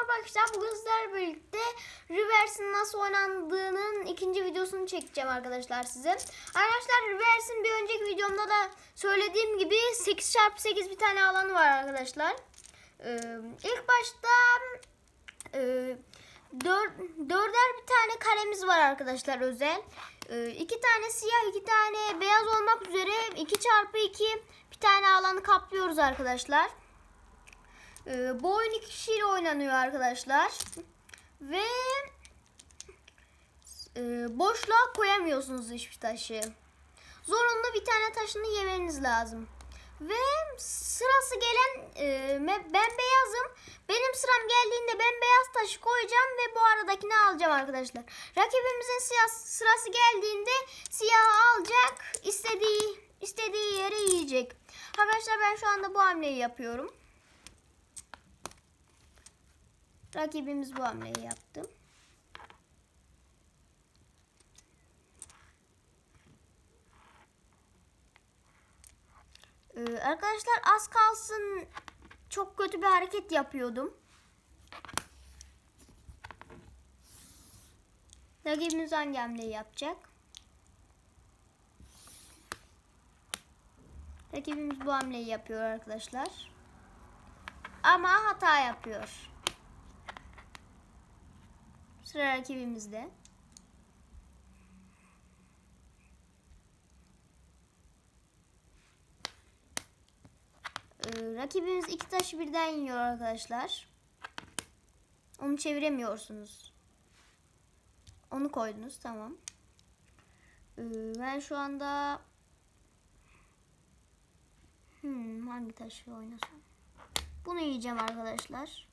Merhaba arkadaşlar. Bugün sizlerle birlikte Reverse'in nasıl oynandığının ikinci videosunu çekeceğim arkadaşlar size. Arkadaşlar Reverse'in bir önceki videomda da söylediğim gibi 8x8 bir tane alanı var arkadaşlar. Ee, ilk başta e, dör, dörder bir tane karemiz var arkadaşlar özel. Ee, iki tane siyah iki tane beyaz olmak üzere 2 çarpı 2 bir tane alanı kaplıyoruz arkadaşlar. Ee, bu oyun iki kişiyle oynanıyor arkadaşlar. Ve e, boşluğa koyamıyorsunuz hiçbir taşı. Zorunlu bir tane taşını yemeniz lazım. Ve sırası gelen e, ben beyazım. Benim sıram geldiğinde ben beyaz taşı koyacağım ve bu aradakini alacağım arkadaşlar. Rakibimizin siyah sırası geldiğinde siyahı alacak. istediği istediği yere yiyecek. Arkadaşlar ben şu anda bu hamleyi yapıyorum. Rakibimiz bu hamleyi yaptı. Ee, arkadaşlar az kalsın çok kötü bir hareket yapıyordum. Rakibimiz hangi hamleyi yapacak? Rakibimiz bu hamleyi yapıyor arkadaşlar. Ama hata yapıyor. Sıra rakibimizde. Ee, rakibimiz iki taşı birden yiyor arkadaşlar. Onu çeviremiyorsunuz. Onu koydunuz tamam. Ee, ben şu anda hmm, hangi taşı oynasam? Bunu yiyeceğim arkadaşlar.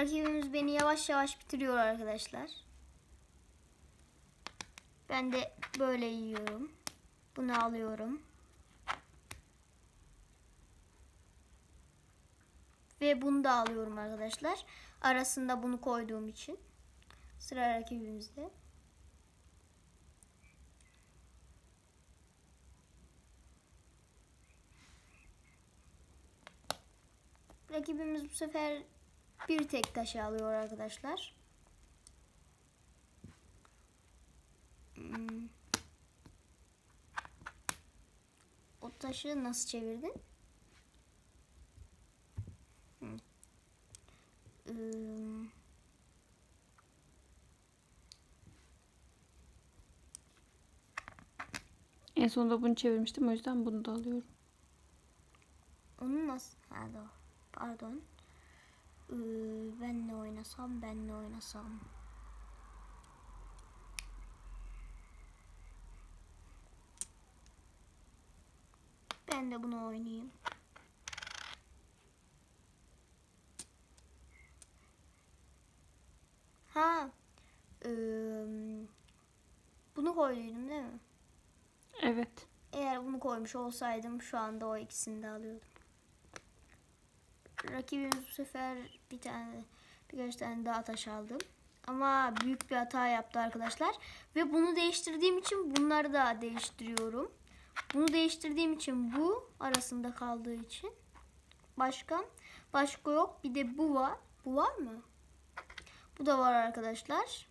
Rakibimiz beni yavaş yavaş bitiriyor arkadaşlar. Ben de böyle yiyorum. Bunu alıyorum. Ve bunu da alıyorum arkadaşlar. Arasında bunu koyduğum için. Sıra rakibimizde. Rakibimiz bu sefer bir tek taşı alıyor arkadaşlar. Hmm. O taşı nasıl çevirdin? Hmm. Ee, En sonunda bunu çevirmiştim o yüzden bunu da alıyorum. onu nasıl? Ha, doğru. Pardon. Ee, ben ne oynasam, ben ne oynasam. Ben de bunu oynayayım. Ha. eee, bunu koyduydum değil mi? Evet. Eğer bunu koymuş olsaydım şu anda o ikisini de alıyordum. Rakibimiz bu sefer bir tane birkaç tane daha taş aldı. Ama büyük bir hata yaptı arkadaşlar. Ve bunu değiştirdiğim için bunları da değiştiriyorum. Bunu değiştirdiğim için bu arasında kaldığı için. Başka? Başka yok. Bir de bu var. Bu var mı? Bu da var arkadaşlar.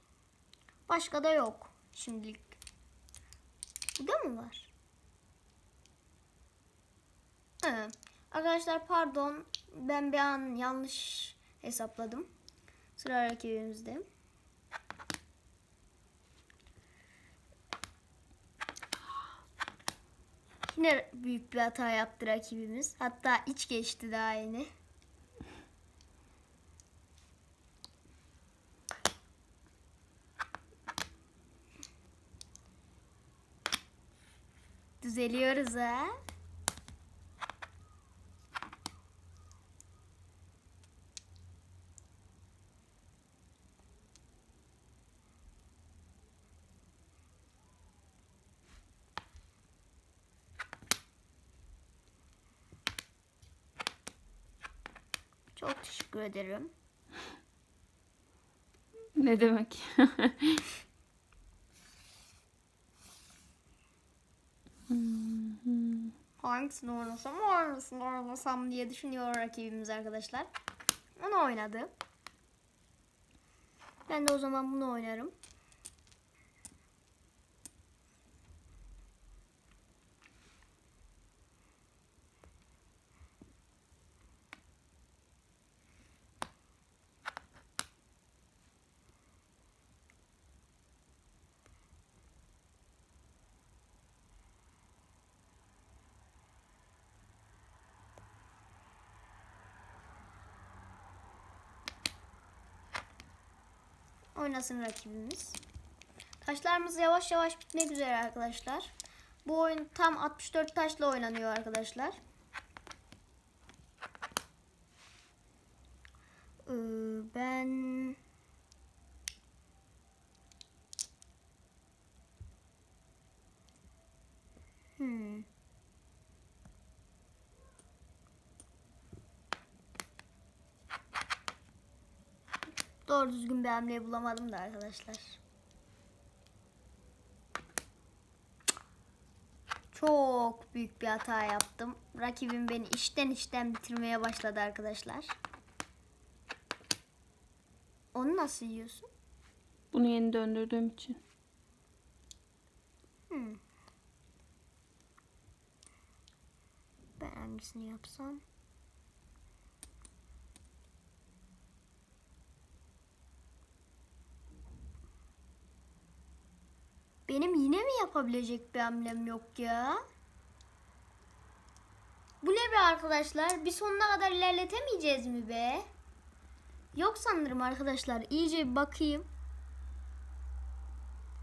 Başka da yok şimdilik. Bu da mı var? Evet. Arkadaşlar pardon. Ben bir an yanlış hesapladım. Sıra rakibimizde. Yine büyük bir hata yaptı rakibimiz. Hatta iç geçti daha yeni. Düzeliyoruz ha. Çok teşekkür ederim. Ne demek? Hangisini oynasam, hangisini oynasam diye düşünüyor rakibimiz arkadaşlar. Onu oynadı. Ben de o zaman bunu oynarım. Oynasın rakibimiz. Taşlarımız yavaş yavaş bitmek üzere arkadaşlar. Bu oyun tam 64 taşla oynanıyor arkadaşlar. Ee, ben Hmm. Doğru düzgün bir hamle bulamadım da arkadaşlar. Çok büyük bir hata yaptım. Rakibim beni işten işten bitirmeye başladı arkadaşlar. Onu nasıl yiyorsun? Bunu yeni döndürdüğüm için. Hmm. Ben hangisini yapsam? Benim yine mi yapabilecek bir hamlem yok ya? Bu ne be arkadaşlar? Bir sonuna kadar ilerletemeyeceğiz mi be? Yok sanırım arkadaşlar. İyice bir bakayım.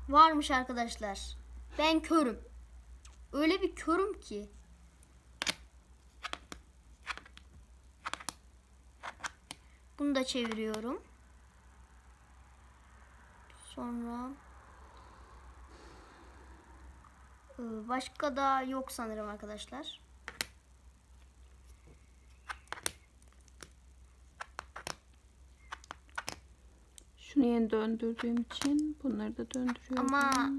Varmış arkadaşlar. Ben körüm. Öyle bir körüm ki. Bunu da çeviriyorum. Sonra Ee, başka da yok sanırım arkadaşlar. Şunu yeni döndürdüğüm için bunları da döndürüyorum. Ama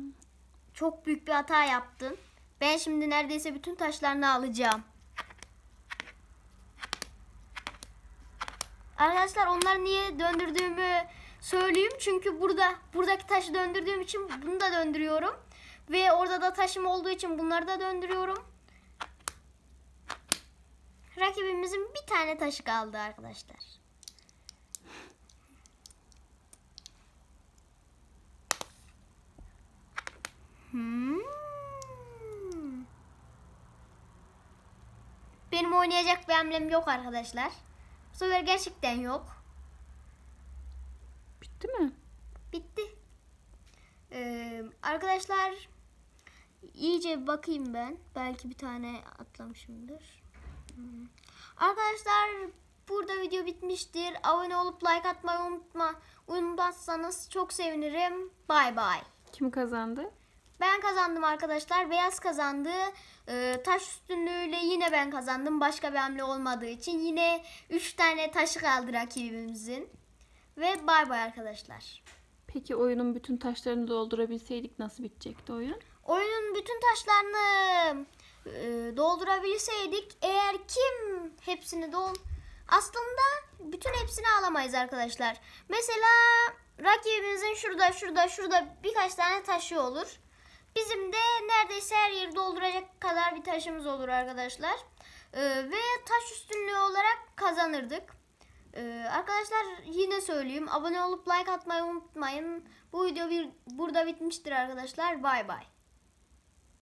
çok büyük bir hata yaptın. Ben şimdi neredeyse bütün taşlarını alacağım. Arkadaşlar onlar niye döndürdüğümü söyleyeyim. Çünkü burada buradaki taşı döndürdüğüm için bunu da döndürüyorum. Ve orada da taşım olduğu için bunları da döndürüyorum. Rakibimizin bir tane taşı kaldı arkadaşlar. Hmm. Benim oynayacak bir hamlem yok arkadaşlar. Bu sefer gerçekten yok. Bitti mi? Bitti. Ee, arkadaşlar iyice bir bakayım ben. Belki bir tane atlamışımdır. Hmm. Arkadaşlar burada video bitmiştir. Abone olup like atmayı unutma. Unutmazsanız çok sevinirim. Bay bay. Kim kazandı? Ben kazandım arkadaşlar. Beyaz kazandı. Ee, taş üstünlüğüyle yine ben kazandım. Başka bir hamle olmadığı için. Yine 3 tane taşı kaldı rakibimizin. Ve bay bay arkadaşlar. Peki oyunun bütün taşlarını doldurabilseydik nasıl bitecekti oyun? Oyunun bütün taşlarını e, doldurabilseydik eğer kim hepsini dol aslında bütün hepsini alamayız arkadaşlar. Mesela rakibimizin şurada şurada şurada birkaç tane taşı olur. Bizim de neredeyse her yeri dolduracak kadar bir taşımız olur arkadaşlar. E, ve taş üstünlüğü olarak kazanırdık. E, arkadaşlar yine söyleyeyim abone olup like atmayı unutmayın. Bu video bir burada bitmiştir arkadaşlar. Bay bay.